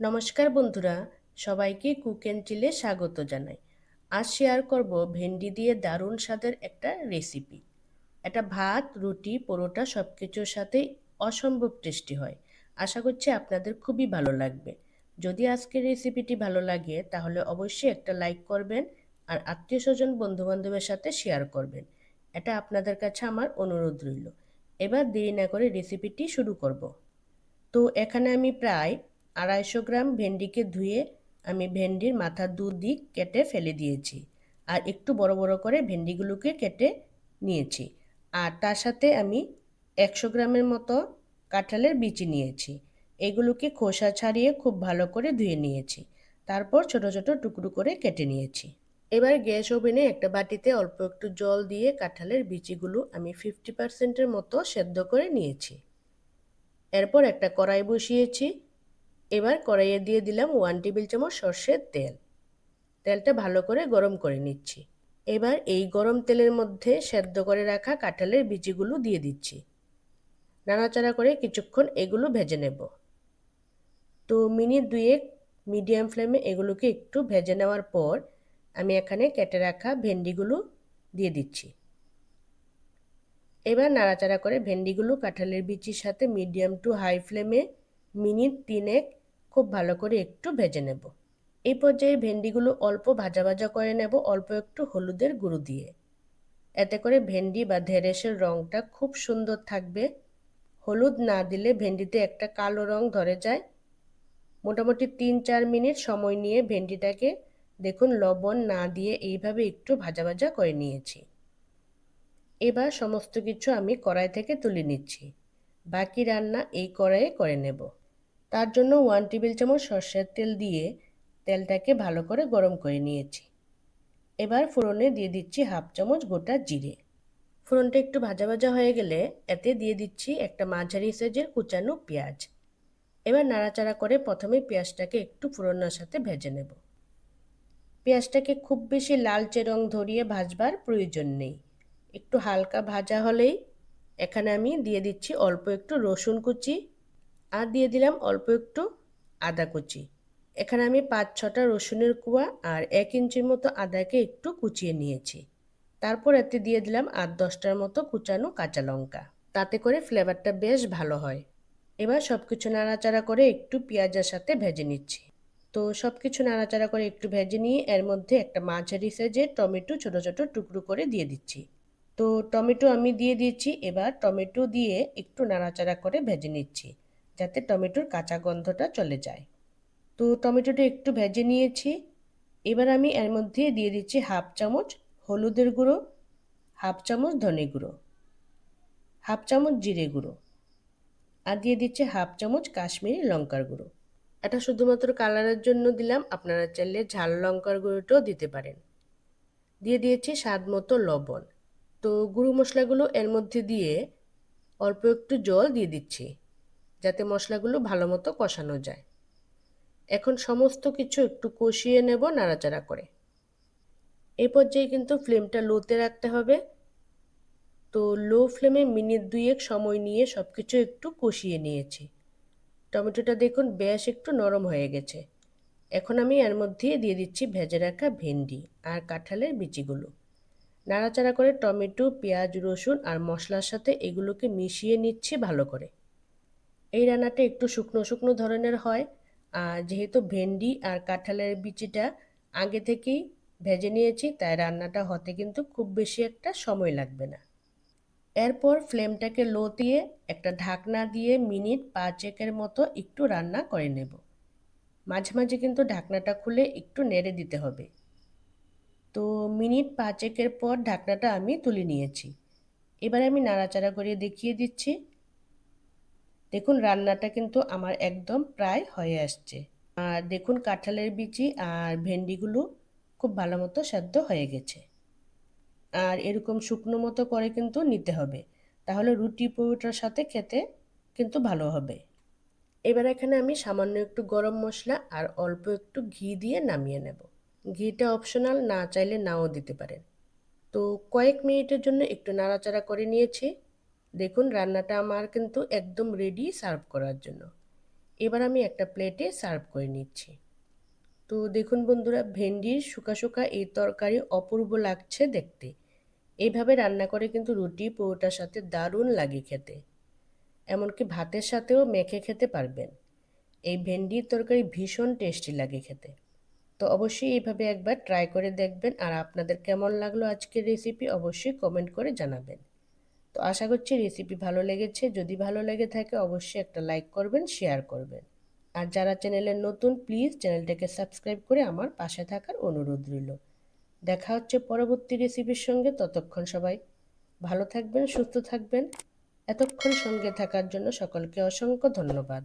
নমস্কার বন্ধুরা, সবাইকে কুক অ্যান্ড চিলে স্বাগত জানাই। আজ শেয়ার করব ভেন্ডি দিয়ে দারুণ স্বাদের একটা রেসিপি এটা ভাত, রুটি, পরোটা সব কিছুর সাথে অসম্ভব টেস্টি হয়। আশা করছি আপনাদের খুবই ভালো লাগবে। যদি আজকের রেসিপিটি ভালো লাগে, তাহলে অবশ্যই একটা লাইক করবেন আর আত্মীয় স্বজন বন্ধুবান্ধবের সাথে শেয়ার করবেন। এটা আপনাদের কাছে আমার অনুরোধ রইল। এবার দেরি না করে রেসিপিটি শুরু করব। তো এখানে আমি প্রায় আড়াইশো গ্রাম ভেন্ডিকে ধুয়ে আমি ভেন্ডির মাথার দুদিক কেটে ফেলে দিয়েছি আর একটু বড় বড় করে ভেন্ডিগুলোকে কেটে নিয়েছি। আর তার সাথে আমি একশো গ্রামের মতো কাঁঠালের বিচি নিয়েছি। এগুলোকে খোসা ছাড়িয়ে খুব ভালো করে ধুয়ে নিয়েছি। তারপর ছোট ছোট টুকরো করে কেটে নিয়েছি। এবার গ্যাস ওভেনে একটা বাটিতে অল্প একটু জল দিয়ে কাঁঠালের বিচিগুলো আমি ফিফটি পার্সেন্টের মতো সেদ্ধ করে নিয়েছি। এরপর একটা কড়াই বসিয়েছি। এবার কড়াইয়ে দিয়ে দিলাম ওয়ান টেবিল চামচ সর্ষের তেল। তেলটা ভালো করে গরম করে নিচ্ছি। এবার এই গরম তেলের মধ্যে সেদ্ধ করে রাখা কাঁঠালের বিচিগুলো দিয়ে দিচ্ছি। নাড়াচাড়া করে কিছুক্ষণ এগুলো ভেজে নেব। তো মিনিট দুয়েক মিডিয়াম ফ্লেমে এগুলোকে একটু ভেজে নেওয়ার পর আমি এখানে কেটে রাখা ভেন্ডিগুলো দিয়ে দিচ্ছি। এবার নাড়াচাড়া করে ভেন্ডিগুলো কাঁঠালের বিচির সাথে মিডিয়াম টু হাই ফ্লেমে মিনিট তিনেক খুব ভালো করে একটু ভেজে নেব। এই পর্যায়ে ভেন্ডিগুলো অল্প ভাজা ভাজা করে নেব, অল্প একটু হলুদের গুঁড়ো দিয়ে। এতে করে ভেন্ডি বা ঢেঁড়সের রঙটা খুব সুন্দর থাকবে। হলুদ না দিলে ভেন্ডিতে একটা কালো রং ধরে যায়। মোটামুটি তিন চার মিনিট সময় নিয়ে ভেন্ডিটাকে দেখুন লবণ না দিয়ে এইভাবে একটু ভাজা ভাজা করে নিয়েছি। এবার সমস্ত কিছু আমি কড়াই থেকে তুলে নিচ্ছি। বাকি রান্না এই কড়াইয়ে করে নেব। তার জন্য ওয়ান টেবিল চামচ সর্ষের তেল দিয়ে তেলটাকে ভালো করে গরম করে নিয়েছি। এবার ফোড়নে দিয়ে দিচ্ছি হাফ চামচ গোটা জিরে। ফোড়নটা একটু ভাজা ভাজা হয়ে গেলে এতে দিয়ে দিচ্ছি একটা মাঝারি সাইজের কুচানো পেঁয়াজ। এবার নাড়াচাড়া করে প্রথমে পেঁয়াজটাকে একটু ফোড়নের সাথে ভেজে নেব। পেঁয়াজটাকে খুব বেশি লালচে রং ধরিয়ে ভাজবার প্রয়োজন নেই। একটু হালকা ভাজা হলেই এখানে আমি দিয়ে দিচ্ছি অল্প একটু রসুন কুচি আর দিয়ে দিলাম অল্প একটু আদা কুচি। এখানে আমি পাঁচ ছটা রসুনের কুয়া আর এক ইঞ্চির মতো আদাকে একটু কুচিয়ে নিয়েছি। তারপর এতে দিয়ে দিলাম আট দশটার মতো কুচানো কাঁচা লঙ্কা। তাতে করে ফ্লেভারটা বেশ ভালো হয়। এবার সব কিছু নাড়াচাড়া করে একটু পেঁয়াজের সাথে ভেজে নিচ্ছি। তো সব কিছু নাড়াচাড়া করে একটু ভেজে নিয়ে এর মধ্যে একটা মাঝারি সাইজের টমেটো ছোট ছোট টুকরো করে দিয়ে দিচ্ছি। তো টমেটো আমি দিয়ে দিচ্ছি এবার টমেটো দিয়ে একটু নাড়াচাড়া করে ভেজে নিচ্ছি। যাতে টমেটোর কাঁচা গন্ধটা চলে যায়। তো টমেটোটা একটু ভেজে নিয়েছি। এবার আমি এর মধ্যে দিয়ে দিচ্ছি হাফ চামচ হলুদের গুঁড়ো, হাফ চামচ ধনে গুঁড়ো, হাফ চামচ জিরে গুঁড়ো আর দিয়ে দিচ্ছে হাফ চামচ কাশ্মীরি লঙ্কার গুঁড়ো। এটা শুধুমাত্র কালারের জন্য দিলাম, আপনারা চাইলে ঝাল লঙ্কার গুঁড়োটাও দিতে পারেন। দিয়ে দিয়েছি স্বাদ মতো লবণ। তো গুঁড়ো মশলাগুলো এর মধ্যে দিয়ে অল্প একটু জল দিয়ে দিচ্ছি। যাতে মশলাগুলো ভালো মতো কষানো যায়। এখন সমস্ত কিছু একটু কষিয়ে নেব নাড়াচাড়া করে। এই পর্যায়ে কিন্তু ফ্লেমটা লোতে রাখতে হবে। তো লো ফ্লেমে মিনিট দুয়েক সময় নিয়ে সব কিছু একটু কষিয়ে নিয়েছি। টমেটোটা দেখুন বেশ একটু নরম হয়ে গেছে। এখন আমি এর মধ্যে দিয়ে দিচ্ছি ভেজে রাখা ভেন্ডি আর কাঁঠালের বিচিগুলো। নাড়াচাড়া করে টমেটো, পেঁয়াজ, রসুন আর মশলার সাথে এগুলোকে মিশিয়ে নিচ্ছি ভালো করে। এই রান্নাটা একটু শুকনো শুকনো ধরনের হয়। আর যেহেতু ভেন্ডি আর কাঁঠালের বিচিটা আগে থেকেই ভেজে নিয়েছি, তাই রান্নাটা হতে কিন্তু খুব বেশি একটা সময় লাগবে না। এরপর ফ্লেমটাকে লো দিয়ে একটা ঢাকনা দিয়ে মিনিট পাঁচেকের মতো একটু রান্না করে নেব। মাঝে মাঝে কিন্তু ঢাকনাটা খুলে একটু নেড়ে দিতে হবে। তো মিনিট পাঁচেকের পর ঢাকনাটা আমি তুলে নিয়েছি। এবার আমি নাড়াচাড়া করে দেখিয়ে দিচ্ছি। দেখুন, রান্নাটা কিন্তু আমার একদম প্রায় হয়ে আসছে। আর দেখুন, কাঁঠালের বিচি আর ভেন্ডিগুলো খুব ভালো মতো সেদ্ধ হয়ে গেছে। আর এরকম শুকনো মতো করে কিন্তু নিতে হবে। তাহলে রুটি পরোটার সাথে খেতে কিন্তু ভালো হবে। এবার এখানে আমি সামান্য একটু গরম মশলা আর অল্প একটু ঘি দিয়ে নামিয়ে নেব। ঘিটা অপশনাল, না চাইলে নাও দিতে পারেন। তো কয়েক মিনিটের জন্য একটু নাড়াচাড়া করে নিয়েছি। দেখুন, রান্নাটা আমার কিন্তু একদম রেডি সার্ভ করার জন্য। এবার আমি একটা প্লেটে সার্ভ করে নিচ্ছি। তো দেখুন বন্ধুরা, ভেন্ডির শুকা শুকা এই তরকারি অপূর্ব লাগছে দেখতে। এইভাবে রান্না করে কিন্তু রুটি, পরোটার সাথে দারুণ লাগে খেতে। এমনকি ভাতের সাথেও মেখে খেতে পারবেন। এই ভেন্ডির তরকারি ভীষণ টেস্টি লাগে খেতে। তো অবশ্যই এইভাবে একবার ট্রাই করে দেখবেন। আর আপনাদের কেমন লাগল আজকের রেসিপি অবশ্যই কমেন্ট করে জানাবেন। তো আশা করছি রেসিপি ভালো লেগেছে। যদি ভালো লেগে থাকে, অবশ্যই একটা লাইক করবেন শেয়ার করবেন। আর যারা চ্যানেলে নতুন প্লিজ চ্যানেলটাকে সাবস্ক্রাইব করে আমার পাশে থাকার অনুরোধ রইল। দেখা হচ্ছে পরবর্তী রেসিপির সঙ্গে। ততক্ষণ সবাই ভালো থাকবেন, সুস্থ থাকবেন। এতক্ষণ সঙ্গে থাকার জন্য সকলকে অসংখ্য ধন্যবাদ।